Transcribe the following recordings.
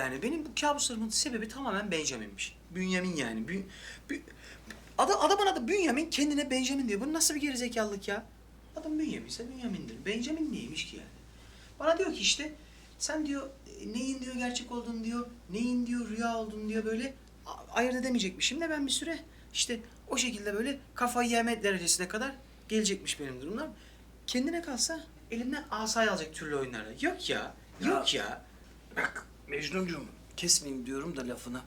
yani. Benim bu kabuslarımın sebebi tamamen Benjamin'miş. Bünyamin yani. Bün, Bü- Ada, adamın adı Bünyamin kendine Benjamin diyor. Bu nasıl bir gerizekalılık ya? Adam Bünyamin ise Bünyamin'dir. Benjamin neymiş ki yani? Bana diyor ki işte sen diyor e, neyin diyor gerçek olduğunu diyor, neyin diyor rüya olduğunu diyor böyle ayırt edemeyecekmişim de ben bir süre işte o şekilde böyle kafayı yeme derecesine kadar gelecekmiş benim durumlar. Kendine kalsa elinden asayı alacak türlü oyunlarda. Yok ya, yok ya. Bak Mecnuncuğum kesmeyeyim diyorum da lafını.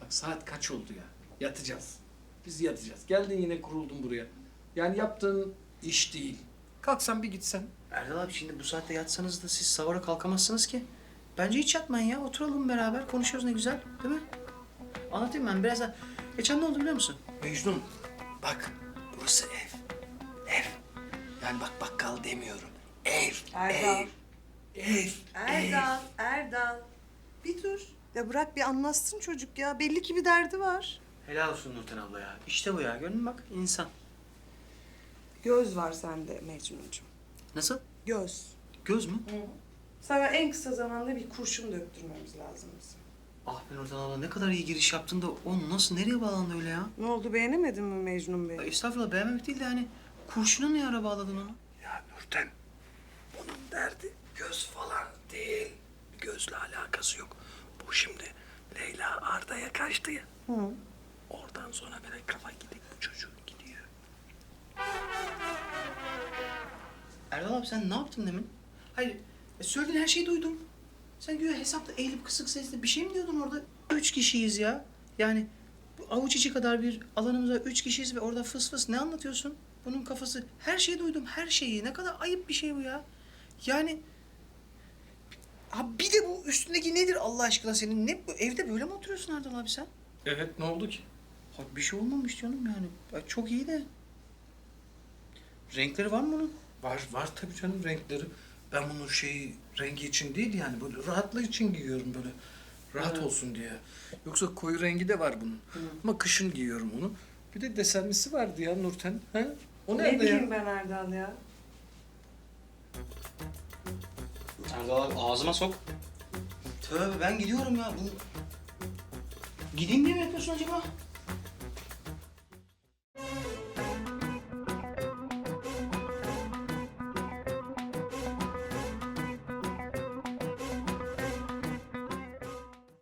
Bak saat kaç oldu ya? Yatacağız. Biz yatacağız. Geldin yine kuruldun buraya. Yani yaptığın iş değil. Kalksan bir gitsen. Erdal abi şimdi bu saatte yatsanız da siz savara kalkamazsınız ki. Bence hiç yatmayın ya. Oturalım beraber konuşuyoruz ne güzel. Değil mi? Anlatayım ben biraz da. Geçen ne oldu biliyor musun? Mecnun bak burası ev. Ev. Yani bak bakkal demiyorum. Ev. Erdal. Ev. Ev. Erdal, Erdal. Bir dur. Ya bırak bir anlatsın çocuk ya. Belli ki bir derdi var. Helal olsun Nurten abla ya. İşte bu ya. Gördün mü bak insan. Göz var sende Mecnuncuğum. Nasıl? Göz. Göz mü? Sana en kısa zamanda bir kurşun döktürmemiz lazım bizim. Ah be Nurten abla ne kadar iyi giriş yaptın da o nasıl nereye bağlandı öyle ya? Ne oldu beğenemedin mi Mecnun Bey? Estağfurullah beğenmemek değil de hani kurşuna ne ara bağladın onu? Ya Nurten bunun derdi göz falan değil. Gözle alakası yok. Bu şimdi Leyla Kaçtı ya. Hı. Oradan sonra böyle kafa gidip bu çocuğun gidiyor. Erdal abi sen ne yaptın demin? Hayır, e, söylediğin her şeyi duydum. Sen güya hesapta eğilip kısık sesle bir şey mi diyordun orada? Üç kişiyiz ya. Yani bu avuç içi kadar bir alanımızda üç kişiyiz ve orada fıs fıs ne anlatıyorsun? Bunun kafası, her şeyi duydum, her şeyi. Ne kadar ayıp bir şey bu ya. Yani... Ha bir de bu üstündeki nedir Allah aşkına senin? Ne bu? Evde böyle mi oturuyorsun Erdal abi sen? Evet ne oldu ki? Ha, bir şey olmamış canım yani. Ya Çok iyi de. Renkleri var mı bunun? Var var tabii canım renkleri. Ben bunu şey rengi için değil yani böyle rahatlığı için giyiyorum böyle. Rahat Evet. olsun diye. Yoksa koyu rengi de var bunun. Ama kışın giyiyorum onu. Bir de desenlisi vardı ya Nurten. Ha? O ne nerede bileyim ya? ben Erdal ya. Erdal ağzıma sok. Tövbe ben gidiyorum ya. Bu... Gideyim diye mi yapıyorsun acaba?